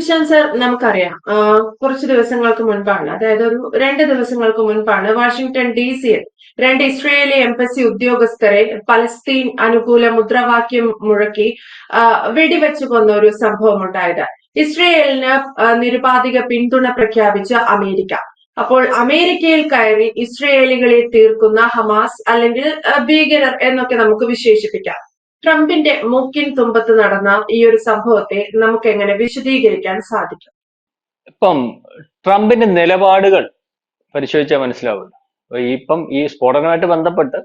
Sushant sir നമുക്കറിയാം. കുറച്ച് ദിവസങ്ങൾക്ക് മുൻപാണ്. അതായത് ഒരു രണ്ട് ദിവസങ്ങൾക്ക് മുൻപാണ് വാഷിംഗ്ടൺ ഡി സിയിൽ രണ്ട് ഇസ്രയേലി എംബസി ഉദ്യോഗസ്ഥരെ പലസ്തീൻ അനുകൂല മുദ്രാവാക്യം മുഴക്കി വെടിവെച്ചു കൊന്ന ഒരു സംഭവം ഉണ്ടായത്. ഇസ്രയേലിന് നിരുപാധിക പിന്തുണ പ്രഖ്യാപിച്ച അമേരിക്ക. അപ്പോൾ അമേരിക്കയിൽ കയറി ഇസ്രയേലികളെ തീർക്കുന്ന ഹമാസ് അല്ലെങ്കിൽ ഭീകരർ എന്നൊക്കെ നമുക്ക് വിശേഷിപ്പിക്കാം. ട്രംപിന്റെ മൂക്കിൻ തുമ്പത്ത് നടന്ന ഈ ഒരു സംഭവത്തെ നമുക്ക് എങ്ങനെ വിശദീകരിക്കാൻ സാധിക്കും? ഇപ്പം ട്രംപിന്റെ നിലപാടുകൾ പരിശോധിച്ചാൽ മനസ്സിലാവില്ല ഇപ്പം ഈ സ്ഫോടനമായിട്ട് ബന്ധപ്പെട്ട്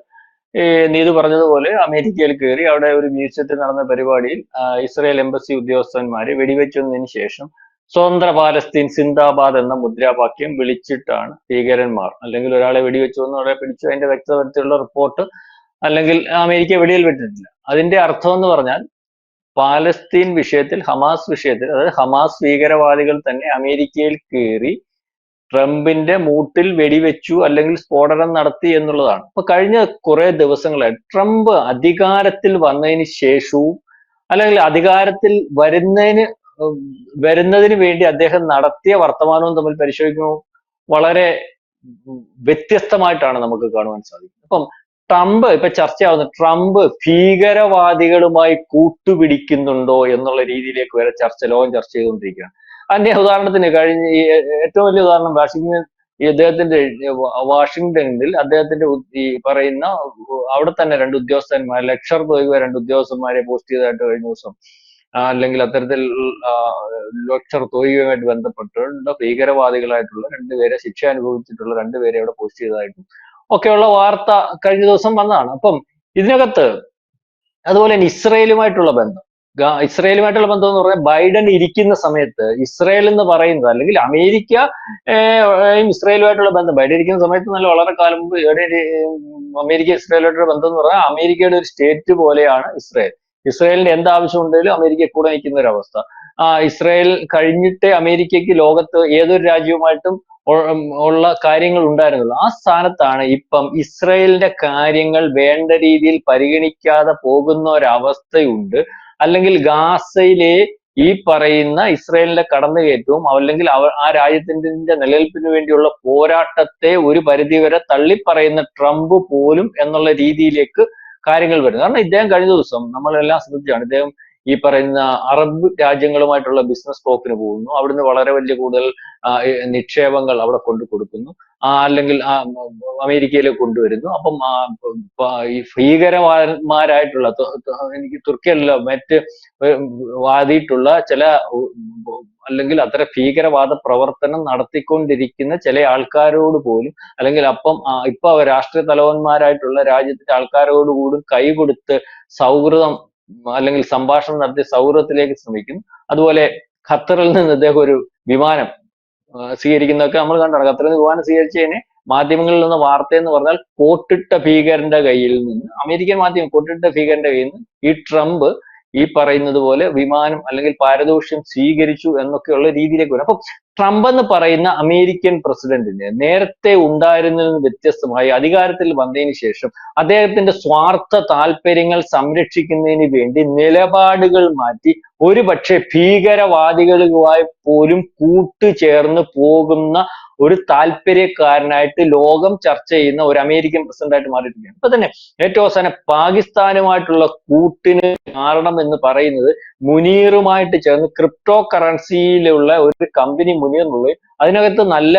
ഈ നീതു പറഞ്ഞതുപോലെ അമേരിക്കയിൽ കയറി അവിടെ ഒരു മ്യൂസിയത്തിൽ നടന്ന പരിപാടിയിൽ ഇസ്രായേൽ എംബസി ഉദ്യോഗസ്ഥന്മാരെ വെടിവെച്ചതിന് ശേഷം സ്വതന്ത്ര പാലസ്തീൻ സിന്ദാബാദ് എന്ന മുദ്രാവാക്യം വിളിച്ചിട്ടാണ് ഭീകരന്മാർ അല്ലെങ്കിൽ ഒരാളെ വെടിവെച്ചു എന്ന് അവിടെ പിടിച്ചു. അതിന്റെ വ്യക്തതരത്തിലുള്ള റിപ്പോർട്ട് അല്ലെങ്കിൽ അമേരിക്ക വെടിയിൽ വിട്ടിട്ടില്ല. അതിന്റെ അർത്ഥം എന്ന് പറഞ്ഞാൽ പാലസ്തീൻ വിഷയത്തിൽ ഹമാസ് വിഷയത്തിൽ അതായത് ഹമാസ് ഭീകരവാദികൾ തന്നെ അമേരിക്കയിൽ കയറി ട്രംപിന്റെ മൂട്ടിൽ വെടിവെച്ചു അല്ലെങ്കിൽ സ്ഫോടനം നടത്തി എന്നുള്ളതാണ്. അപ്പൊ കഴിഞ്ഞ കുറെ ദിവസങ്ങളായി ട്രംപ് അധികാരത്തിൽ വന്നതിന് ശേഷവും അല്ലെങ്കിൽ അധികാരത്തിൽ വരുന്നതിന് വരുന്നതിന് വേണ്ടി അദ്ദേഹം നടത്തിയ വർത്തമാനവും തമ്മിൽ പരിശോധിക്കുമ്പോൾ വളരെ വ്യത്യസ്തമായിട്ടാണ് നമുക്ക് കാണുവാൻ സാധിക്കുന്നത്. അപ്പം ട്രംപ് ഇപ്പൊ ചർച്ചയാവുന്ന ട്രംപ് ഭീകരവാദികളുമായി കൂട്ടുപിടിക്കുന്നുണ്ടോ എന്നുള്ള രീതിയിലേക്ക് വരെ ചർച്ച ലോകം ചർച്ച ചെയ്തുകൊണ്ടിരിക്കുകയാണ്. അതിന്റെ ഉദാഹരണത്തിന് കഴിഞ്ഞ ഏറ്റവും വലിയ ഉദാഹരണം വാഷിംഗ്ടൺ ഈ അദ്ദേഹത്തിന്റെ വാ- വാഷിംഗ്ടണിൽ അദ്ദേഹത്തിന്റെ ഈ പറയുന്ന അവിടെ തന്നെ രണ്ട് ഉദ്യോഗസ്ഥന്മാർ ലക്ഷർ പോയി രണ്ട് ഉദ്യോഗസ്ഥന്മാരെ പോസ്റ്റ് ചെയ്തതായിട്ട് കഴിഞ്ഞ ദിവസം അല്ലെങ്കിൽ അത്തരത്തിൽ ലക്ഷർ തുകയുമായിട്ട് ബന്ധപ്പെട്ടുള്ള ഭീകരവാദികളായിട്ടുള്ള രണ്ടുപേരെ ശിക്ഷ അനുഭവിച്ചിട്ടുള്ള രണ്ടുപേരെ അവിടെ പോസ്റ്റ് ചെയ്തതായിട്ടും ഒക്കെയുള്ള വാർത്ത കഴിഞ്ഞ ദിവസം വന്നതാണ്. അപ്പം ഇതിനകത്ത് അതുപോലെ തന്നെ ഇസ്രയേലുമായിട്ടുള്ള ബന്ധം. ഇസ്രയേലുമായിട്ടുള്ള ബന്ധം എന്ന് പറഞ്ഞാൽ ബൈഡൻ ഇരിക്കുന്ന സമയത്ത് ഇസ്രയേൽ എന്ന് പറയുന്നത് അല്ലെങ്കിൽ അമേരിക്ക ഇസ്രയേലുമായിട്ടുള്ള ബന്ധം. ബൈഡൻ ഇരിക്കുന്ന സമയത്ത് നല്ല വളരെ കാലം മുമ്പ് അമേരിക്ക ഇസ്രയേലുമായിട്ടുള്ള ബന്ധം എന്ന് പറഞ്ഞാൽ അമേരിക്കയുടെ ഒരു സ്റ്റേറ്റ് പോലെയാണ് ഇസ്രയേൽ. ഇസ്രയേലിന്റെ എന്ത് ആവശ്യം ഉണ്ടെങ്കിലും അമേരിക്ക കൂടെ നിൽക്കുന്ന ഒരു അവസ്ഥ. ഇസ്രയേൽ കഴിഞ്ഞിട്ടേ അമേരിക്കയ്ക്ക് ലോകത്ത് ഏതൊരു രാജ്യവുമായിട്ടും ഉള്ള കാര്യങ്ങൾ ഉണ്ടായിരുന്നുള്ളൂ ആ സ്ഥാനത്താണ് ഇപ്പം ഇസ്രയേലിന്റെ കാര്യങ്ങൾ വേണ്ട രീതിയിൽ പരിഗണിക്കാതെ പോകുന്ന ഒരവസ്ഥയുണ്ട് അല്ലെങ്കിൽ ഗാസയിലെ ഈ പറയുന്ന ഇസ്രയേലിന്റെ കടന്നുകയറ്റവും അല്ലെങ്കിൽ ആ രാജ്യത്തിന്റെ നിലനിൽപ്പിന് വേണ്ടിയുള്ള പോരാട്ടത്തെ ഒരു പരിധിവരെ തള്ളിപ്പറയുന്ന ട്രംപ് പോലും എന്നുള്ള രീതിയിലേക്ക് കാര്യങ്ങൾ വരുന്നു. കാരണം ഇദ്ദേഹം കഴിഞ്ഞ ദിവസം നമ്മളെല്ലാം ശ്രദ്ധിച്ചാണ് ഇദ്ദേഹം ഈ പറയുന്ന അറബ് രാജ്യങ്ങളുമായിട്ടുള്ള ബിസിനസ് ടോക്കിന് പോകുന്നു. അവിടുന്ന് വളരെ വലിയ കൂടുതൽ നിക്ഷേപങ്ങൾ അവിടെ കൊണ്ടു കൊടുക്കുന്നു. അല്ലെങ്കിൽ അമേരിക്കയിലേക്ക് കൊണ്ടുവരുന്നു. അപ്പം ഈ തു- എനിക്ക് തുർക്കിയല്ല മറ്റ് വാദിയിട്ടുള്ള ചില അല്ലെങ്കിൽ അത്ര ഭീകരവാദ പ്രവർത്തനം നടത്തിക്കൊണ്ടിരിക്കുന്ന ചില ആൾക്കാരോട് പോലും അല്ലെങ്കിൽ അപ്പം ഇപ്പൊ രാഷ്ട്രീയ തലവന്മാരായിട്ടുള്ള രാജ്യത്തിന്റെ ആൾക്കാരോട് കൂടും കൈ കൊടുത്ത് സൗഹൃദം അല്ലെങ്കിൽ സംഭാഷണം നടത്തി സൗഹൃദത്തിലേക്ക് ശ്രമിക്കുന്നു. അതുപോലെ ഖത്തറിൽ നിന്ന് ഇദ്ദേഹം ഒരു വിമാനം സ്വീകരിക്കുന്നതൊക്കെ നമ്മൾ കണ്ടു ഖത്തറിൽ നിന്ന് വിമാനം സ്വീകരിച്ചതിന് മാധ്യമങ്ങളിൽ നിന്ന് വാർത്ത എന്ന് പറഞ്ഞാൽ കോട്ടിട്ട ഭീകരന്റെ കയ്യിൽ നിന്ന് അമേരിക്കൻ മാധ്യമം കോട്ടിട്ട ഭീകരന്റെ കയ്യിൽ നിന്ന് ഈ ട്രംപ് ഈ പറയുന്നത് പോലെ വിമാനം അല്ലെങ്കിൽ പാരദോഷ്യം സ്വീകരിച്ചു എന്നൊക്കെയുള്ള രീതിയിലേക്ക് വരും. അപ്പം ട്രംപ് എന്ന് പറയുന്ന അമേരിക്കൻ പ്രസിഡന്റിന് നേരത്തെ ഉണ്ടായിരുന്നതിൽ നിന്ന് വ്യത്യസ്തമായി അധികാരത്തിൽ വന്നതിന് ശേഷം അദ്ദേഹത്തിന്റെ സ്വാർത്ഥ താല്പര്യങ്ങൾ സംരക്ഷിക്കുന്നതിന് വേണ്ടി നിലപാടുകൾ മാറ്റി ഒരുപക്ഷെ ഭീകരവാദികളുമായി പോലും കൂട്ടുചേർന്ന് പോകുന്ന ഒരു താല്പര്യക്കാരനായിട്ട് ലോകം ചർച്ച ചെയ്യുന്ന ഒരു അമേരിക്കൻ പ്രസിഡന്റായിട്ട് മാറിയിരിക്കുകയാണ്. ഇപ്പൊ തന്നെ ഏറ്റവും അവസാനം പാകിസ്ഥാനുമായിട്ടുള്ള കൂട്ടിന് കാരണം എന്ന് പറയുന്നത് മുനീറുമായിട്ട് ചേർന്ന് ക്രിപ്റ്റോ കറൻസിയിലുള്ള ഒരു കമ്പനി മുനീറിനുള്ളത് അതിനകത്ത് നല്ല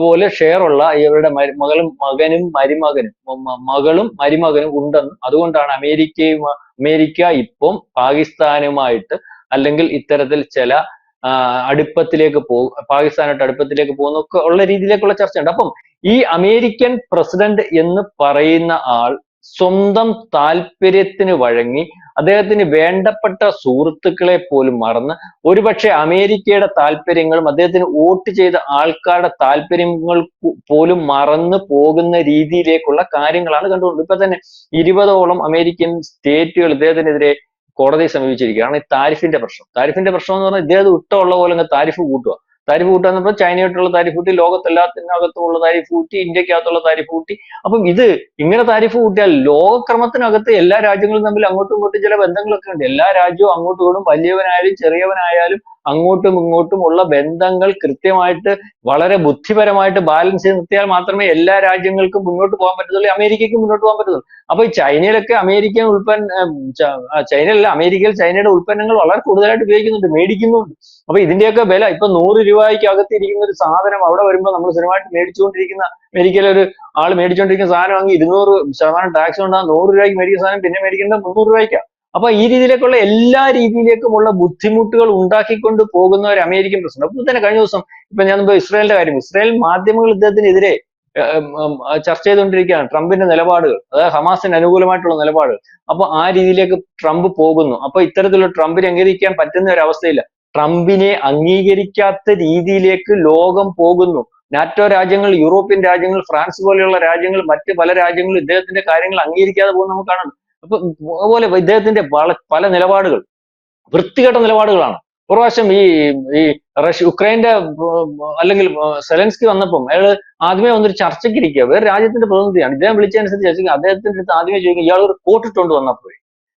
പോലെ ഷെയർ ഉള്ള ഇവരുടെ മകളും മകനും മരുമകനും മകളും മരുമകനും ഉണ്ടെന്ന് അതുകൊണ്ടാണ് അമേരിക്കയും അമേരിക്ക ഇപ്പം പാകിസ്ഥാനുമായിട്ട് അല്ലെങ്കിൽ ഇത്തരത്തിൽ ചില അടുപ്പത്തിലേക്ക് പോ പാകിസ്ഥാനായിട്ട് അടുപ്പത്തിലേക്ക് പോകുന്ന ഒക്കെ ഉള്ള രീതിയിലേക്കുള്ള ചർച്ചയുണ്ട്. അപ്പം ഈ അമേരിക്കൻ പ്രസിഡന്റ് എന്ന് പറയുന്ന ആൾ സ്വന്തം താല്പര്യത്തിന് വഴങ്ങി അദ്ദേഹത്തിന് വേണ്ടപ്പെട്ട സുഹൃത്തുക്കളെ പോലും മറന്ന് ഒരുപക്ഷെ അമേരിക്കയുടെ താല്പര്യങ്ങളും അദ്ദേഹത്തിന് വോട്ട് ചെയ്ത ആൾക്കാരുടെ താല്പര്യങ്ങൾ പോലും മറന്നു പോകുന്ന രീതിയിലേക്കുള്ള കാര്യങ്ങളാണ് കണ്ടുകൊണ്ട് ഇപ്പൊ തന്നെ ഇരുപതോളം അമേരിക്കൻ സ്റ്റേറ്റുകൾ ഇദ്ദേഹത്തിനെതിരെ കോടതിയെ സമീപിച്ചിരിക്കുകയാണ്. ഈ താരിഫിന്റെ പ്രശ്നം. താരിഫിന്റെ പ്രശ്നം എന്ന് പറഞ്ഞാൽ ഇദ്ദേഹം ഇഷ്ടമുള്ള പോലെ താരിഫ് കൂട്ടുക. താരിഫ് കൂട്ടുക എന്നപ്പോൾ ചൈനയായിട്ടുള്ള താരിഫ് കൂട്ടി ലോകത്തെല്ലാത്തിനകത്തുമുള്ള താരിഫ് കൂട്ടി ഇന്ത്യക്കകത്തുള്ള താരിഫ് കൂട്ടി. അപ്പം ഇത് ഇങ്ങനെ താരിഫ് കൂട്ടിയാൽ ലോകക്രമത്തിനകത്ത് എല്ലാ രാജ്യങ്ങളും തമ്മിൽ അങ്ങോട്ടും ഇങ്ങോട്ടും ചില ബന്ധങ്ങളൊക്കെ ഉണ്ട്. എല്ലാ രാജ്യവും അങ്ങോട്ടും ഇങ്ങോട്ടും വലിയവനായാലും ചെറിയവനായാലും അങ്ങോട്ടും ഇങ്ങോട്ടും ഉള്ള ബന്ധങ്ങൾ കൃത്യമായിട്ട് വളരെ ബുദ്ധിപരമായിട്ട് ബാലൻസ് ചെയ്ത് നിർത്തിയാൽ മാത്രമേ എല്ലാ രാജ്യങ്ങൾക്കും മുന്നോട്ട് പോകാൻ പറ്റത്തുള്ളൂ അമേരിക്കയ്ക്ക് മുന്നോട്ട് പോകാൻ പറ്റത്തുള്ളൂ. അപ്പൊ ഈ ചൈനയിലൊക്കെ അമേരിക്കൻ ഉൽപ്പന്ന ചൈനയിലല്ല അമേരിക്കയിൽ ചൈനയുടെ ഉൽപ്പന്നങ്ങൾ വളരെ കൂടുതലായിട്ട് ഉപയോഗിക്കുന്നുണ്ട് മേടിക്കുന്നുണ്ട് അപ്പൊ ഇതിന്റെയൊക്കെ വില ഇപ്പൊ നൂറ് രൂപയ്ക്ക് അകത്ത് ഇരിക്കുന്ന ഒരു സാധനം അവിടെ വരുമ്പോൾ നമ്മൾ സ്ഥിരമായിട്ട് മേടിച്ചുകൊണ്ടിരിക്കുന്ന മെഡിക്കൽ ഒരു ആൾ മേടിച്ചുകൊണ്ടിരിക്കുന്ന സാധനം അങ്ങ് ഇരുന്നൂറ് ശതമാനം ടാക്സ് ഉണ്ടാകും നൂറ് രൂപയ്ക്ക് മേടിക്കുന്ന സാധനം പിന്നെ മേടിക്കേണ്ട മുന്നൂറ് രൂപയ്ക്കാണ് അപ്പൊ ഈ രീതിയിലേക്കുള്ള എല്ലാ രീതിയിലേക്കുമുള്ള ബുദ്ധിമുട്ടുകൾ ഉണ്ടാക്കിക്കൊണ്ട് പോകുന്ന ഒരു അമേരിക്കൻ പ്രസിഡന്റ് അപ്പൊ തന്നെ കഴിഞ്ഞ ദിവസം ഇപ്പൊ ഞാൻ ഇസ്രായേലിന്റെ കാര്യം ഇസ്രായേൽ മാധ്യമങ്ങൾ ഇദ്ദേഹത്തിനെതിരെ ചർച്ച ചെയ്തുകൊണ്ടിരിക്കുകയാണ് ട്രംപിന്റെ നിലപാടുകൾ. അതായത് ഹമാസിന് അനുകൂലമായിട്ടുള്ള നിലപാടുകൾ. അപ്പൊ ആ രീതിയിലേക്ക് ട്രംപ് പോകുന്നു. അപ്പൊ ഇത്തരത്തിലുള്ള ട്രംപിനെ അംഗീകരിക്കാൻ പറ്റുന്ന ഒരു അവസ്ഥയില്ല. ട്രംപിനെ അംഗീകരിക്കാത്ത രീതിയിലേക്ക് ലോകം പോകുന്നു. നാറ്റോ രാജ്യങ്ങൾ യൂറോപ്യൻ രാജ്യങ്ങൾ ഫ്രാൻസ് പോലെയുള്ള രാജ്യങ്ങൾ മറ്റ് പല രാജ്യങ്ങളും ഇദ്ദേഹത്തിന്റെ കാര്യങ്ങൾ അംഗീകരിക്കാതെ പോകുന്ന നമുക്ക് കാണാം. അപ്പൊ അതുപോലെ ഇദ്ദേഹത്തിന്റെ പല നിലപാടുകൾ വൃത്തികെട്ട നിലപാടുകളാണ്. ഒരു പ്രാവശ്യം ഈ ഈ റഷ്യ ഉക്രൈന്റെ അല്ലെങ്കിൽ സെലൻസ്കി വന്നപ്പം അയാൾ ആദ്യമേ വന്നൊരു ചർച്ചയ്ക്ക് ഇരിക്കുക വേറെ രാജ്യത്തിന്റെ പ്രതിനിധിയാണ്. ഇദ്ദേഹം വിളിച്ചതനുസരിച്ച് ചർച്ചയ്ക്ക് അദ്ദേഹത്തിന്റെ അടുത്ത് ആദ്യമേ ചോദിക്കും ഇയാൾ ഒരു കോട്ടിട്ടുകൊണ്ട് വന്നപ്പോഴേ.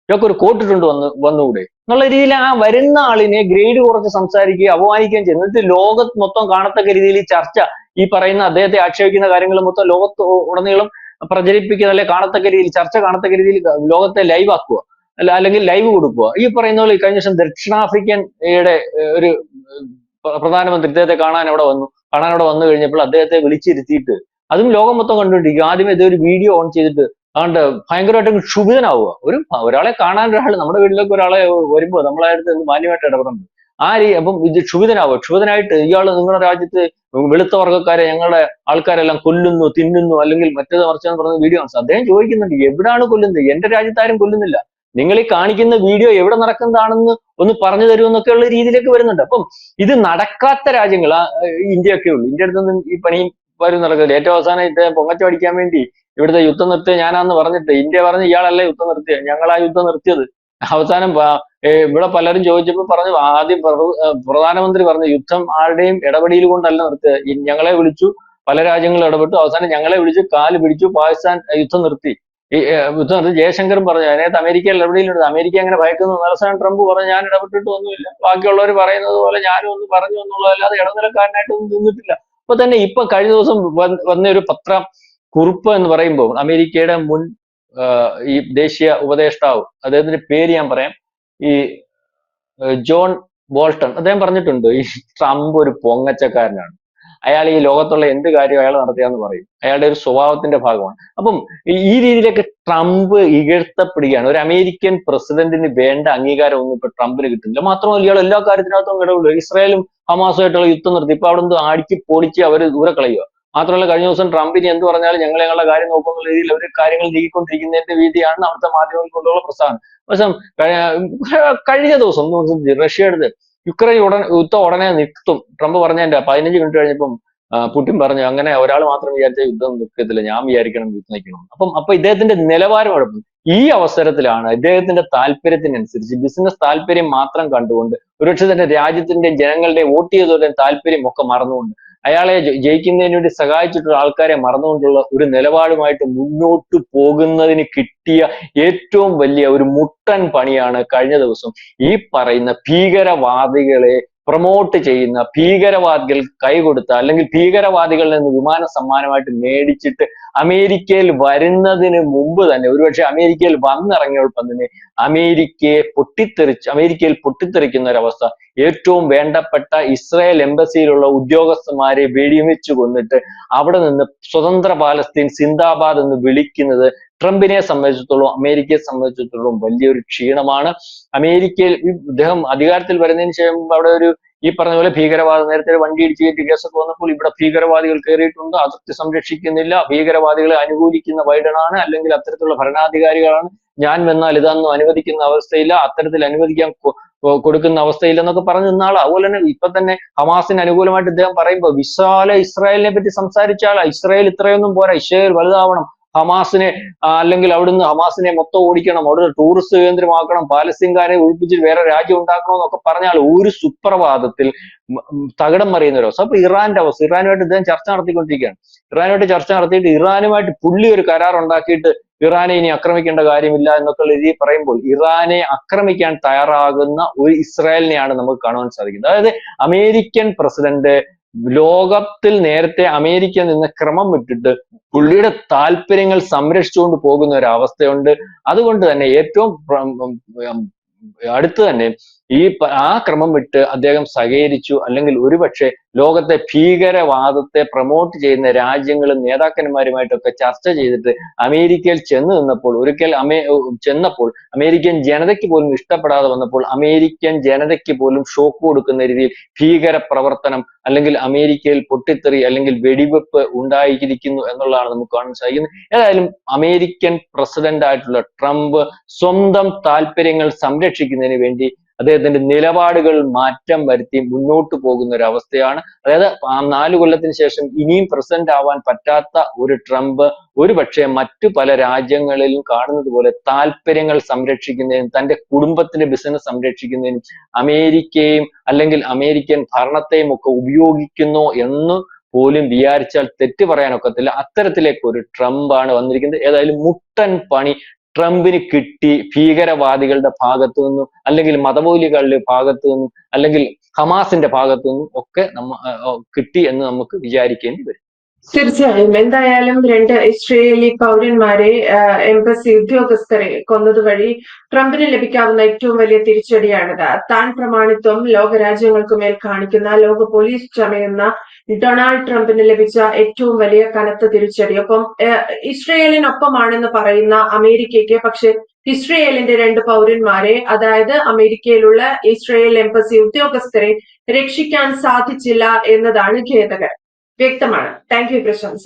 ഇയാൾക്ക് ഒരു കോട്ടിട്ടുണ്ട് വന്ന് വന്നുകൂടെ. എന്നുള്ള രീതിയിൽ ആ വരുന്ന ആളിനെ ഗ്രേഡ് കുറച്ച് സംസാരിക്കുകയും അപമാനിക്കുകയും ചെയ്യുന്നു. എന്നിട്ട് ലോകത്ത് മൊത്തം കാണത്തക്ക രീതിയിൽ ഈ ചർച്ച ഈ പറയുന്ന അദ്ദേഹത്തെ ആക്ഷേപിക്കുന്ന കാര്യങ്ങൾ മൊത്തം ലോകത്ത് ഉടനീളം പ്രചരിപ്പിക്കുന്ന അല്ലെ കാണത്തക്ക രീതിയിൽ ചർച്ച കാണത്തക്ക രീതിയിൽ ലോകത്തെ ലൈവ് ആക്കുക. അല്ല അല്ലെങ്കിൽ ലൈവ് കൊടുക്കുക. ഈ പറയുന്ന പോലെ കഴിഞ്ഞ ദിവസം ദക്ഷിണാഫ്രിക്കയുടെ ഒരു പ്രധാനമന്ത്രി ഇദ്ദേഹത്തെ കാണാൻ അവിടെ വന്നു. കാണാൻ അവിടെ വന്നു കഴിഞ്ഞപ്പോൾ അദ്ദേഹത്തെ വിളിച്ചിരുത്തിയിട്ട് അതും ലോകം മൊത്തം കണ്ടുകൊണ്ടിരിക്കും. ആദ്യം ഇതൊരു വീഡിയോ ഓൺ ചെയ്തിട്ട് അതുകൊണ്ട് ഭയങ്കരമായിട്ട് ക്ഷുഭിതനാവുക. ഒരു ഒരാളെ കാണാൻ ഒരാൾ നമ്മുടെ വീട്ടിലേക്ക് ഒരാളെ വരുമ്പോൾ അടുത്ത് മാന്യമായിട്ട് ഇടപെടുന്നുണ്ട്. ആ രീതി അപ്പം ഇത് ക്ഷുഭിതനാവുക. ക്ഷുഭിതനായിട്ട് ഇയാൾ നിങ്ങളുടെ രാജ്യത്ത് വെളുത്ത വർഗക്കാരെ ഞങ്ങളുടെ ആൾക്കാരെല്ലാം കൊല്ലുന്നു തിന്നുന്നു അല്ലെങ്കിൽ മറ്റേത് മറിച്ചെന്ന് പറഞ്ഞ വീഡിയോ ആണ്. അദ്ദേഹം ചോദിക്കുന്നുണ്ട് എവിടാണ് കൊല്ലുന്നത്? എന്റെ രാജ്യത്ത് ആരും കൊല്ലുന്നില്ല. നിങ്ങൾ ഈ കാണിക്കുന്ന വീഡിയോ എവിടെ നടക്കുന്നതാണെന്ന് ഒന്ന് പറഞ്ഞു തരുമെന്നൊക്കെ എന്നൊക്കെയുള്ള രീതിയിലേക്ക് വരുന്നുണ്ട്. അപ്പം ഇത് നടക്കാത്ത രാജ്യങ്ങൾ ഇന്ത്യയൊക്കെ ഉള്ളൂ. ഇന്ത്യ അടുത്തൊന്നും ഈ പണിയും വരും നടക്കില്ല ഏറ്റവും അവസാനം ഇദ്ദേഹം പൊങ്ങച്ച അടിക്കാൻ വേണ്ടി ഇവിടുത്തെ യുദ്ധം നിർത്തിയ ഞാനാന്ന് പറഞ്ഞിട്ട് ഇന്ത്യ പറഞ്ഞ് ഇയാളല്ല യുദ്ധം നിർത്തിയത്. ഞങ്ങളാ യുദ്ധം നിർത്തിയത്. അവസാനം ഇവിടെ പലരും ചോദിച്ചപ്പോൾ പറഞ്ഞു ആദ്യം പ്രധാനമന്ത്രി പറഞ്ഞു യുദ്ധം ആരുടെയും ഇടപെടിയിൽ കൊണ്ടല്ല നിർത്തിയത്. ഞങ്ങളെ വിളിച്ചു പല രാജ്യങ്ങളും ഇടപെട്ടു. അവസാനം ഞങ്ങളെ വിളിച്ചു കാൽ പിടിച്ചു പാകിസ്ഥാൻ യുദ്ധം നിർത്തി. യുദ്ധം നിർത്തി. ജയശങ്കറും പറഞ്ഞു അതിനകത്ത് അമേരിക്കയിൽ ഇടപെടിയിലുണ്ട് അമേരിക്ക അങ്ങനെ ഭയക്കുന്നു? അവസാനം ട്രംപ് പറഞ്ഞു ഞാൻ ഇടപെട്ടിട്ട് ഒന്നുമില്ല ബാക്കിയുള്ളവർ പറയുന്നത് പോലെ ഞാനും ഒന്ന് പറഞ്ഞു എന്നുള്ളതല്ലാതെ ഇടനിലക്കാരനായിട്ടൊന്നും നിന്നിട്ടില്ല. അപ്പൊ തന്നെ ഇപ്പൊ കഴിഞ്ഞ ദിവസം വന്ന ഒരു പത്ര കുറിപ്പ് എന്ന് പറയുമ്പോൾ അമേരിക്കയുടെ മുൻ ഈ ദേശീയ ഉപദേഷ്ടാവ് അദ്ദേഹത്തിന്റെ പേര് ഞാൻ പറയാം ഈ ജോൺ ബോൾട്ടൺ അദ്ദേഹം പറഞ്ഞിട്ടുണ്ട് ഈ ട്രംപ് ഒരു പൊങ്ങച്ചക്കാരനാണ്. അയാൾ ഈ ലോകത്തുള്ള എന്ത് കാര്യം അയാൾ നടത്തിയാന്ന് പറയും. അയാളുടെ ഒരു സ്വഭാവത്തിന്റെ ഭാഗമാണ്. അപ്പം ഈ രീതിയിലേക്ക് ട്രംപ് ഇകഴ്ത്തപ്പെടുകയാണ്. ഒരു അമേരിക്കൻ പ്രസിഡന്റിന് വേണ്ട അംഗീകാരം ഒന്നും ഇപ്പൊ ട്രംപിന് കിട്ടില്ല മാത്രമല്ല ഇയാൾ എല്ലാ കാര്യത്തിനകത്തും ഇടപെടും. ഇസ്രായേലും ഹമാസുമായിട്ടുള്ള യുദ്ധം നിർത്തി ഇപ്പൊ അവിടെ നിന്ന് അടിച്ച് പൊളിച്ച് അവർ ദൂരെ കളയുക മാത്രമല്ല കഴിഞ്ഞ ദിവസം ട്രംപിന് എന്ത് പറഞ്ഞാലും ഞങ്ങൾ ഞങ്ങളുടെ കാര്യം നോക്കുന്ന രീതിയിൽ അവർ കാര്യങ്ങൾ നീക്കിക്കൊണ്ടിരിക്കുന്നതിന്റെ രീതിയാണ് അവിടുത്തെ മാധ്യമങ്ങൾ കൊണ്ടുള്ള പ്രസ്ഥാനം പക്ഷേ കഴിഞ്ഞ ദിവസം റഷ്യയുടെ യുക്രൈൻ ഉടൻ യുദ്ധം ഉടനെ നിർത്തും ട്രംപ് പറഞ്ഞതിന്റെ പതിനഞ്ച് മിനിറ്റ് കഴിഞ്ഞപ്പം പുടിൻ പറഞ്ഞു അങ്ങനെ ഒരാൾ മാത്രം വിചാരിച്ച യുദ്ധം നിൽക്കത്തില്ല. ഞാൻ വിചാരിക്കണം യുദ്ധം നിൽക്കണം. അപ്പം അപ്പൊ ഇദ്ദേഹത്തിന്റെ നിലവാരം കുഴപ്പം ഈ അവസരത്തിലാണ് ഇദ്ദേഹത്തിന്റെ താല്പര്യത്തിനനുസരിച്ച് ബിസിനസ് താല്പര്യം മാത്രം കണ്ടുകൊണ്ട് ഒരുപക്ഷെ തന്നെ രാജ്യത്തിന്റെ ജനങ്ങളുടെ വോട്ട് ചെയ്തവരുടെ താല്പര്യം ഒക്കെ മറന്നുകൊണ്ട് അയാളെ ജയിക്കുന്നതിന് വേണ്ടി സഹായിച്ചിട്ടുള്ള ആൾക്കാരെ മറന്നുകൊണ്ടുള്ള ഒരു നിലപാടുമായിട്ട് മുന്നോട്ട് പോകുന്നതിന് കിട്ടിയ ഏറ്റവും വലിയ ഒരു മുട്ടൻ പണിയാണ് കഴിഞ്ഞ ദിവസം ഈ പറയുന്ന ഭീകരവാദികളെ പ്രൊമോട്ട് ചെയ്യുന്ന ഭീകരവാദികൾ കൈകൊടുത്ത അല്ലെങ്കിൽ ഭീകരവാദികളിൽ നിന്ന് വിമാന സമ്മാനമായിട്ട് മേടിച്ചിട്ട് അമേരിക്കയിൽ വരുന്നതിന് മുമ്പ് തന്നെ ഒരുപക്ഷെ അമേരിക്കയിൽ വന്നിറങ്ങിയപ്പോൾ തന്നെ അമേരിക്കയെ പൊട്ടിത്തെറിച്ച് അമേരിക്കയിൽ പൊട്ടിത്തെറിക്കുന്ന ഒരവസ്ഥ. ഏറ്റവും വേണ്ടപ്പെട്ട ഇസ്രായേൽ എംബസിയിലുള്ള ഉദ്യോഗസ്ഥന്മാരെ വെടിവെച്ച് കൊന്നിട്ട് അവിടെ നിന്ന് സ്വതന്ത്ര പാലസ്തീൻ സിന്ദാബാദ് എന്ന് വിളിക്കുന്നത് ട്രംപിനെ സംബന്ധിച്ചിടത്തോളം അമേരിക്കയെ സംബന്ധിച്ചിടത്തോളം വലിയൊരു ക്ഷീണമാണ്. അമേരിക്കയിൽ ഇദ്ദേഹം അധികാരത്തിൽ വരുന്നതിന് ശേഷം അവിടെ ഒരു ഈ പറഞ്ഞ പോലെ ഭീകരവാദം നേരത്തെ വണ്ടി ഇടിച്ച് കയറ്റി കേസൊക്കെ വന്നപ്പോൾ ഇവിടെ ഭീകരവാദികൾ കയറിയിട്ടുണ്ട്. അതിർത്തി സംരക്ഷിക്കുന്നില്ല. ഭീകരവാദികളെ അനുകൂലിക്കുന്ന ബൈഡനാണ് അല്ലെങ്കിൽ അത്തരത്തിലുള്ള ഭരണാധികാരികളാണ്. ഞാൻ വന്നാൽ ഇതൊന്നും അനുവദിക്കുന്ന അവസ്ഥയില്ല. അത്തരത്തിൽ അനുവദിക്കാൻ കൊടുക്കുന്ന അവസ്ഥയില്ല എന്നൊക്കെ പറഞ്ഞു നിന്നാൾ അതുപോലെ തന്നെ ഇപ്പൊ തന്നെ ഹമാസിന് അനുകൂലമായിട്ട് ഇദ്ദേഹം പറയുമ്പോൾ വിശാല ഇസ്രായേലിനെ പറ്റി സംസാരിച്ചാൽ ഇസ്രായേൽ ഇത്രയൊന്നും പോരാ. ഇസ്രായേൽ വലുതാവണം. ഹമാസിനെ അല്ലെങ്കിൽ അവിടുന്ന് ഹമാസിനെ മൊത്തം ഓടിക്കണം അവിടെ ടൂറിസ്റ്റ് കേന്ദ്രമാക്കണം പാലസ്തീൻകാരെ ഒഴിപ്പിച്ച് വേറെ രാജ്യം ഉണ്ടാക്കണം എന്നൊക്കെ പറഞ്ഞാൽ ഒരു സുപ്രഭാതത്തിൽ തകിടം മറിയുന്ന ഒരു അവസ്ഥ. അപ്പൊ ഇറാന്റെ അവസ്ഥ ഇറാനുമായിട്ട് ഇദ്ദേഹം ചർച്ച നടത്തിക്കൊണ്ടിരിക്കുകയാണ്. ഇറാനുമായിട്ട് ചർച്ച നടത്തിയിട്ട് ഇറാനുമായിട്ട് പുള്ളി ഒരു കരാർ ഉണ്ടാക്കിയിട്ട് ഇറാനെ ഇനി ആക്രമിക്കേണ്ട കാര്യമില്ല എന്നൊക്കെ രീതിയിൽ പറയുമ്പോൾ ഇറാനെ ആക്രമിക്കാൻ തയ്യാറാകുന്ന ഒരു ഇസ്രായേലിനെയാണ് നമുക്ക് കാണുവാൻ സാധിക്കുന്നത്. അതായത് അമേരിക്കൻ പ്രസിഡന്റ് ലോകത്തിൽ നേരത്തെ അമേരിക്ക നിന്ന് ക്രമം വിട്ടിട്ട് പുള്ളിയുടെ താല്പര്യങ്ങൾ സംരക്ഷിച്ചുകൊണ്ട് പോകുന്ന ഒരു അവസ്ഥയുണ്ട്. അതുകൊണ്ട് തന്നെ ഏറ്റവും അടുത്ത് തന്നെ ഈ ആ ക്രമം വിട്ട് അദ്ദേഹം സഹകരിച്ചു. അല്ലെങ്കിൽ ഒരുപക്ഷെ ലോകത്തെ ഭീകരവാദത്തെ പ്രൊമോട്ട് ചെയ്യുന്ന രാജ്യങ്ങളും നേതാക്കന്മാരുമായിട്ടൊക്കെ ചർച്ച ചെയ്തിട്ട് അമേരിക്കയിൽ ചെന്ന് നിന്നപ്പോൾ ഒരിക്കൽ അമേ ചെന്നപ്പോൾ അമേരിക്കൻ ജനതയ്ക്ക് പോലും ഇഷ്ടപ്പെടാതെ വന്നപ്പോൾ അമേരിക്കൻ ജനതയ്ക്ക് പോലും ഷോക്ക് കൊടുക്കുന്ന രീതിയിൽ ഭീകര പ്രവർത്തനം അല്ലെങ്കിൽ അമേരിക്കയിൽ പൊട്ടിത്തെറി അല്ലെങ്കിൽ വെടിവെപ്പ് ഉണ്ടായിരിക്കുന്നു എന്നുള്ളതാണ് നമുക്ക് കാണാൻ സാധിക്കുന്നത്. ഏതായാലും അമേരിക്കൻ പ്രസിഡന്റ് ആയിട്ടുള്ള ട്രംപ് സ്വന്തം താല്പര്യങ്ങൾ സംരക്ഷിക്കുന്നതിന് വേണ്ടി അദ്ദേഹത്തിന്റെ നിലപാടുകൾ മാറ്റം വരുത്തി മുന്നോട്ട് പോകുന്ന ഒരു അവസ്ഥയാണ്. അതായത് നാല് കൊല്ലത്തിന് ശേഷം ഇനിയും പ്രസന്റ് ആവാൻ പറ്റാത്ത ഒരു ട്രംപ് ഒരുപക്ഷെ മറ്റു പല രാജ്യങ്ങളിലും കാണുന്നത് പോലെ താല്പര്യങ്ങൾ സംരക്ഷിക്കുന്നതിനും തന്റെ കുടുംബത്തിന്റെ ബിസിനസ് സംരക്ഷിക്കുന്നതിനും അമേരിക്കയും അല്ലെങ്കിൽ അമേരിക്കൻ ഭരണത്തെയും ഒക്കെ ഉപയോഗിക്കുന്നു എന്ന് പോലും വിചാരിച്ചാൽ തെറ്റ് പറയാനൊക്കത്തില്ല. അത്തരത്തിലേക്ക് ഒരു ട്രംപാണ് വന്നിരിക്കുന്നത്. ഏതായാലും മുട്ടൻ പണി ട്രംപിന് കിട്ടി ഭീകരവാദികളുടെ ഭാഗത്തു നിന്നും അല്ലെങ്കിൽ മതമൗലികളുടെ ഭാഗത്തു നിന്നും അല്ലെങ്കിൽ ഹമാസിന്റെ ഭാഗത്തു നിന്നും ഒക്കെ നമ്മ കിട്ടി എന്ന് നമുക്ക് വിചാരിക്കേണ്ടി വരും. തീർച്ചയായും. എന്തായാലും രണ്ട് ഇസ്രയേലി പൗരന്മാരെ എംബസി ഉദ്യോഗസ്ഥരെ കൊന്നതുവഴി ട്രംപിന് ലഭിക്കാവുന്ന ഏറ്റവും വലിയ തിരിച്ചടിയാണിത്. താൻ പ്രമാണിത്വം ലോകരാജ്യങ്ങൾക്കുമേൽ കാണിക്കുന്ന ലോക പോലീസ് ചമയുന്ന ഡൊണാൾഡ് ട്രംപിന് ലഭിച്ച ഏറ്റവും വലിയ കനത്ത തിരിച്ചടി. ഒപ്പം ഇസ്രയേലിനൊപ്പമാണെന്ന് പറയുന്ന അമേരിക്കയ്ക്ക് പക്ഷെ ഇസ്രയേലിന്റെ രണ്ട് പൗരന്മാരെ അതായത് അമേരിക്കയിലുള്ള ഇസ്രയേൽ എംബസി ഉദ്യോഗസ്ഥരെ രക്ഷിക്കാൻ സാധിച്ചില്ല എന്നതാണ് ഖേദകരം. വ്യക്തമാണ്. താങ്ക് യു പ്രശംസ.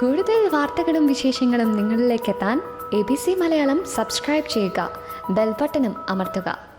കൂടുതൽ വാർത്തകളും വിശേഷങ്ങളും നിങ്ങളിലേക്ക് എത്താൻ A B C Malayalam subscribe ചെയ്യുക. ബെൽബട്ടനും അമർത്തുക.